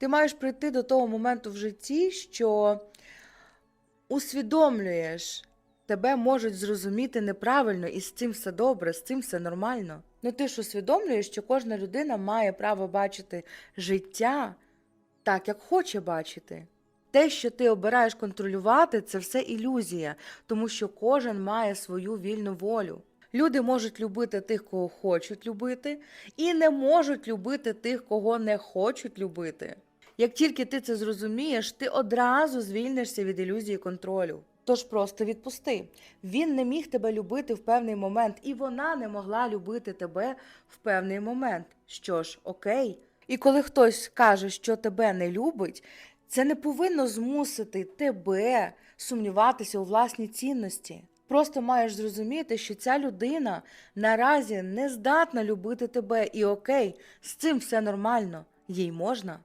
Ти маєш прийти до того моменту в житті, що усвідомлюєш, тебе можуть зрозуміти неправильно, і з цим все добре, з цим все нормально. Ну ти ж усвідомлюєш, що кожна людина має право бачити життя так, як хоче бачити. Те, що ти обираєш контролювати, це все ілюзія, тому що кожен має свою вільну волю. Люди можуть любити тих, кого хочуть любити, і не можуть любити тих, кого не хочуть любити. Як тільки ти це зрозумієш, ти одразу звільнишся від ілюзії контролю. Тож просто відпусти. Він не міг тебе любити в певний момент, і вона не могла любити тебе в певний момент. Що ж, окей. І коли хтось каже, що тебе не любить, це не повинно змусити тебе сумніватися у власній цінності. Просто маєш зрозуміти, що ця людина наразі не здатна любити тебе, і окей, з цим все нормально, їй можна.